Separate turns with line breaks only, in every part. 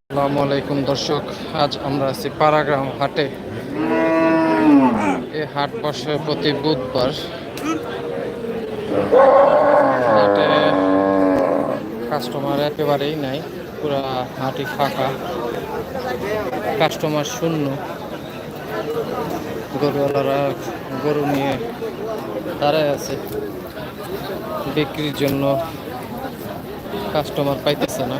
আসসালামু আলাইকুম দর্শক আজ আমরা আছি পাড়াগ্রাম হাটে। এই হাট বসে প্রতি বুধবার। হাটে কাস্টমার একেবারেই নাই, পুরা হাটই ফাঁকা। কাস্টমার শূন্য। গরুওয়ালারা গরু নিয়ে দাঁড়ায় আছে। বিক্রির জন্য কাস্টমার পাইতেছে না।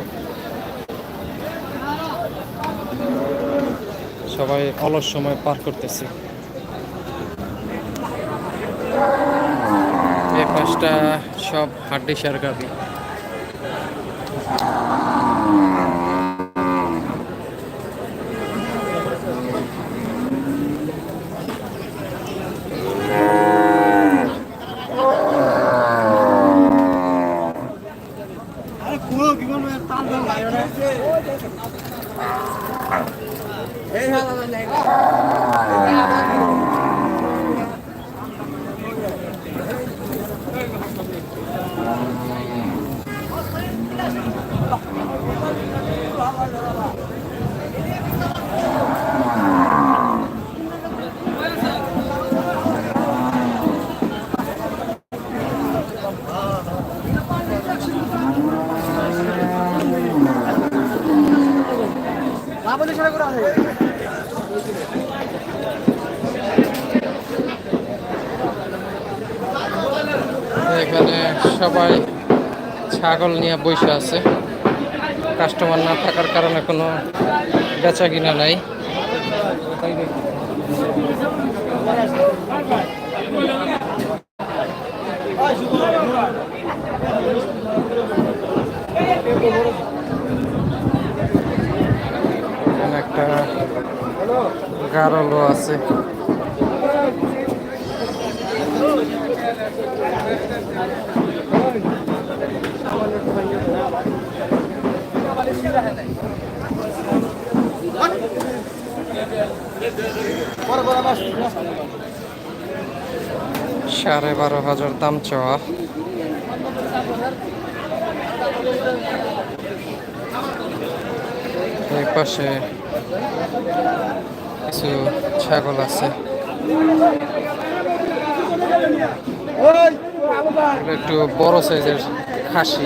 সবাই অলস সময় পার করতেছে এই পাঁচটা সব হাড্ডিসার গাবি এখানে সবাই ছাগল নিয়ে বসে আছে। কাস্টমার না থাকার কারণে কোনো বেচা কিনা নাই একটা গারলও আছে। সাড়ে বারো হাজার দাম চাওয়া। কিছু ছাগল আছে। একটু বড় সাইজের খাসি।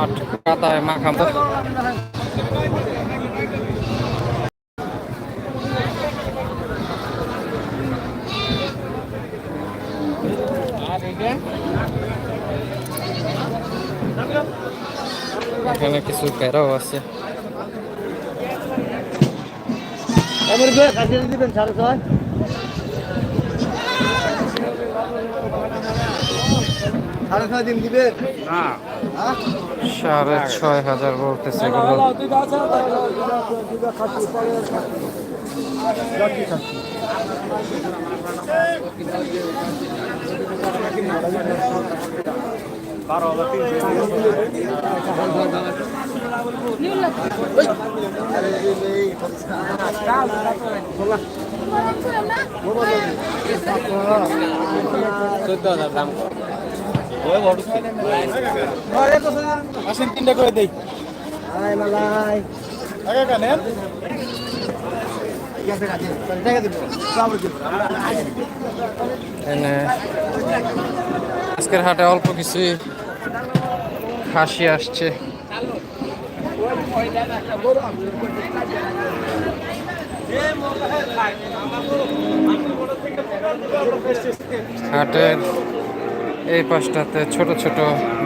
হাট কাতায় মাখান্ত এখানে কিছু প্যারাও আছে
দিবেন সাড়ে ছয় সাড়ে ছয় দিন দিবেন
সাড়ে ছয় হাজার বলতেছে এগুলো।
আসেন তিনটা করে দেই। আয় মালাই। আগে কানেন
আজকের হাটে অল্প কিছুই খাসি আসছে। হাটের এই পাশটাতে ছোট ছোট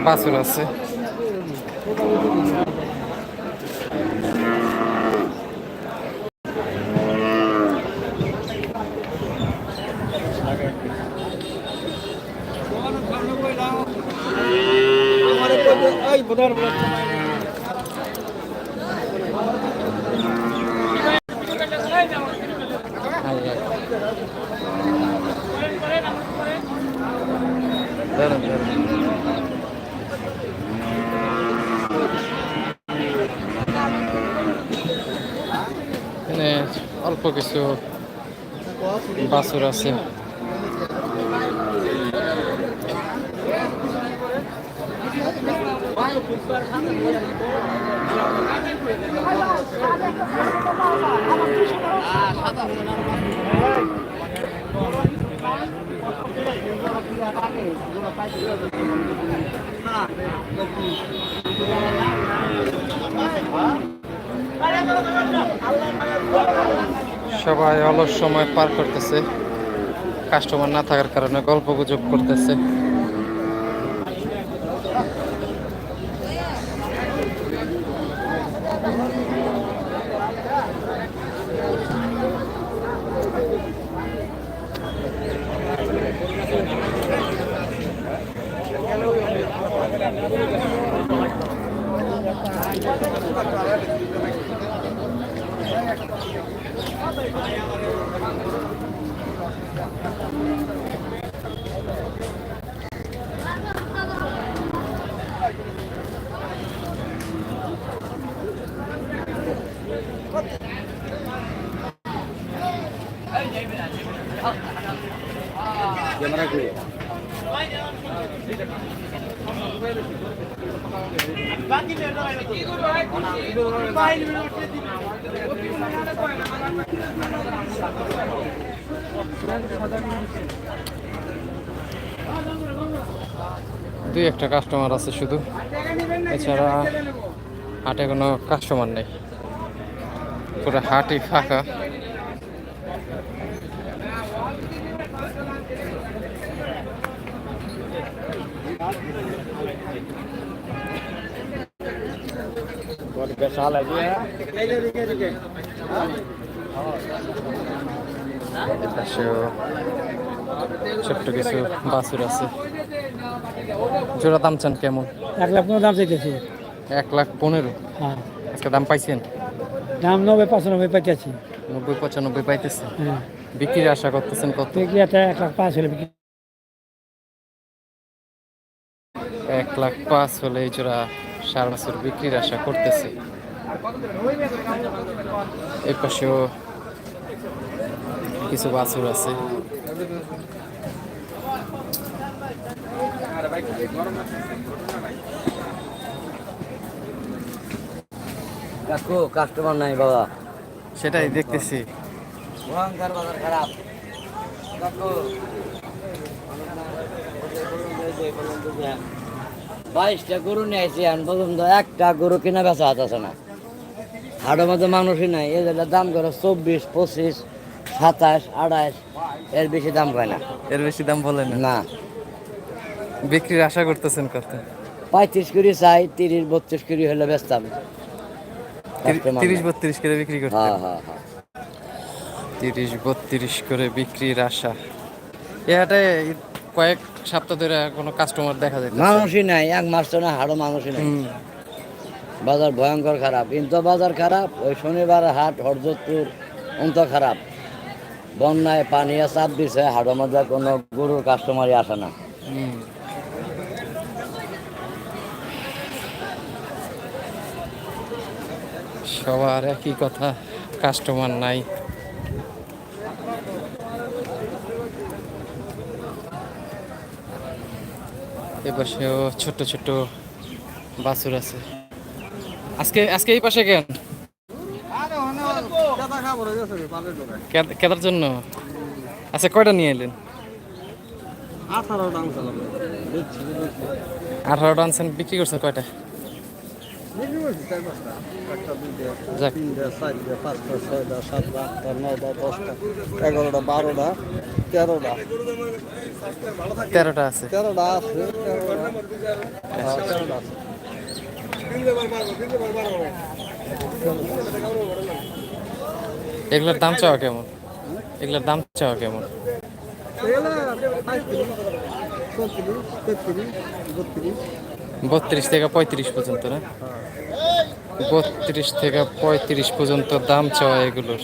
বাছুর আছে। দাঁড়ান দাঁড়ান এখানে অল্প কিছু বাছুর আছে সবাই অলস সময় পার করতেছে। কাস্টমার না থাকার কারণে গল্প গুজব করতেছে। দুই একটা কাস্টমার আছে শুধু। এছাড়া হাটে কোনো কাস্টমার নেই। পুরো হাটই ফাঁকা। এপাশেও ছোট্ট কিছু বাছুর আছে। জোড়া দাম চান কেমন?
এক লাখ পনেরো দাম চাইতেছি।
এক লাখ পনেরো?
হ্যাঁ।
আজকে দাম পাইছেন?
দাম নব্বই পঁচানব্বই পাইতেছি।
নব্বই পঁচানব্বই পাইতেছে।
হ্যাঁ।
বিক্রির আশা করতেছেন কত?
বিক্রি একটা এক লাখ পাঁচ হলে বিক্রি
এক লাখ পাঁচ হলে এই জোড়া সার বছর বিক্রির আশা করতেছে। এই পাশেও কিছু বাছুর আছে।
কাকু কাস্টমার নাই বাবা।
সেটাই দেখতেছি।
ভয়ঙ্কর বাজার খারাপ। কাকু বাইশটা গরু নিয়েছি আসছি আমি তো একটা গরু কিনা বেচা আছে না। হাটের মধ্যে মানুষই নাই এই যেটা দাম করে চব্বিশ পঁচিশ সাতাশ আঠাশ এর বেশি দাম পায় না।
এর বেশি দাম বলে না?
না।
বিক্রির আশা করতেছেন কত?
পঁয়ত্রিশ করে চাই তিরিশ বত্রিশ করে হলে বেচতাম।
তিরিশ বত্রিশ করে বিক্রি করতে
হ্যাঁ হ্যাঁ হ্যাঁ।
তিরিশ বত্রিশ করে বিক্রির আশা। এ হাটে কয়েক সপ্তাহ ধরে কোনো কাস্টমার দেখা যায়
মানুষই নাই এক মাস তো না হাড়ো মানুষই নাই। বাজার ভয়ঙ্কর খারাপ কিন্তু বাজার খারাপ ওই শনিবার হাট হরজতপুর অন্ত খারাপ। বন্যায় পানিয়া চাপ দিছে হাড়ো মধ্যে কোনো গরুর কাস্টমারই আসে না।
সবার একই কথা কাস্টমার নাই। এপাশেও ছোট ছোট বাছুর আছে। আজকে আজকে এই পাশে কেন? কেদার জন্য? আচ্ছা কয়টা নিয়ে এলেন? আঠারোটা আনছেন বিক্রি করছেন কয়টা
বেশি বলছি চার পাঁচটা একটা দুইটা
যাক।
ছয়টা সাতটা দশটা এগারোটা বারোটা তেরোটা
তেরোটা আছে
তেরোটা আছে।
এগুলোর দাম চাওয়া কেমন? এগুলোর দাম চাওয়া কেমন?
বত্রিশ
থেকে পঁয়ত্রিশ পর্যন্ত না? বত্রিশ থেকে পঁয়ত্রিশ পর্যন্ত দাম চাওয়া এগুলোর।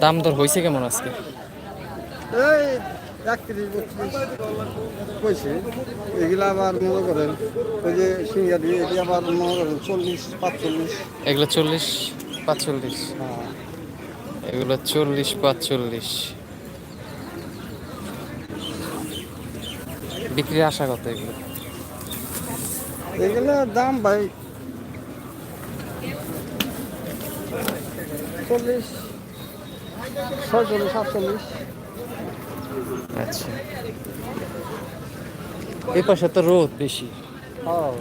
দাম দর হয়েছে কেমন আজকে?
এগুলো চল্লিশ পাঁচচল্লিশ।
এগুলো চল্লিশ পাঁচচল্লিশ।
হ্যাঁ।
এগুলো চল্লিশ পাঁচচল্লিশ। বিক্রির আশা কত এগুলো?
এগুলো দাম ভাই চল্লিশ ছয়চল্লিশ সাতচল্লিশ।
আচ্ছা। এই পাশে তো রোদ বেশি।
হ্যাঁ।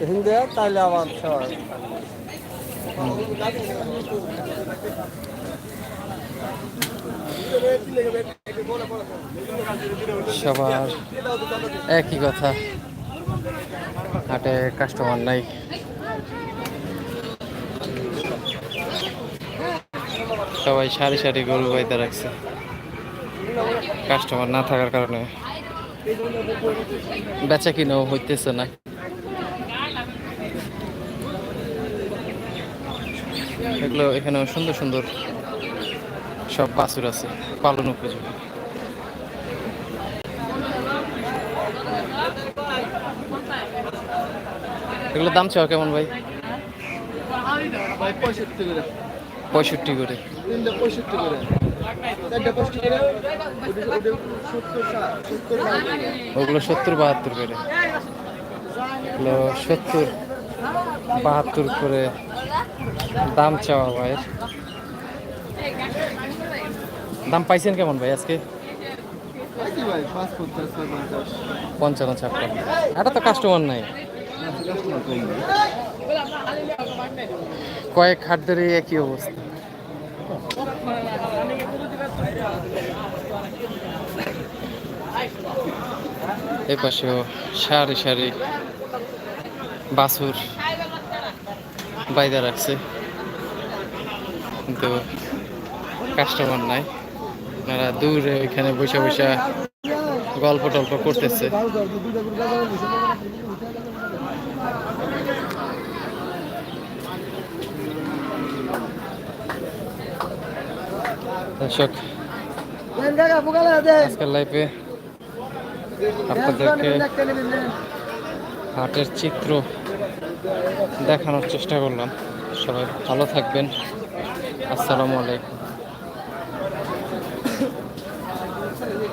হিন্দে তাইলে আবার সবাই
সবার একই কথা। হাটে কাস্টমার নাই। সবাই সারি সারি গরু বাইতে রাখছে। কাস্টমার না থাকার কারণে। বেচা কিনাও হইতেছে না। এগুলো এখানে সুন্দর সুন্দর সব বাছুর আছে, পালন উপযোগী। এগুলোর দাম চাও কেমন ভাই?
পঁয়ষট্টি করে।
ওগুলো সত্তর বাহাত্তর করে। এগুলো সত্তর বাহাত্তর করে দাম চাওয়া ভাইয়ের দাম পাইছেন কেমন ভাই আজকে? পঞ্চান্ন, ছাপ্পান্ন। এটা তো কাস্টমার নাই। কয়েক হাট ধরে একই অবস্থা। পাশেও সারি সারি বাছুর বাইদা রাখছে। কিন্তু কাস্টমার নাই। আপনারা দূরে ওইখানে বসে বসে গল্প টল্প করতেছে। আপনাদেরকে হাটের চিত্র দেখানোর চেষ্টা করলাম। সবাই ভালো থাকবেন। আসসালামু আলাইকুম।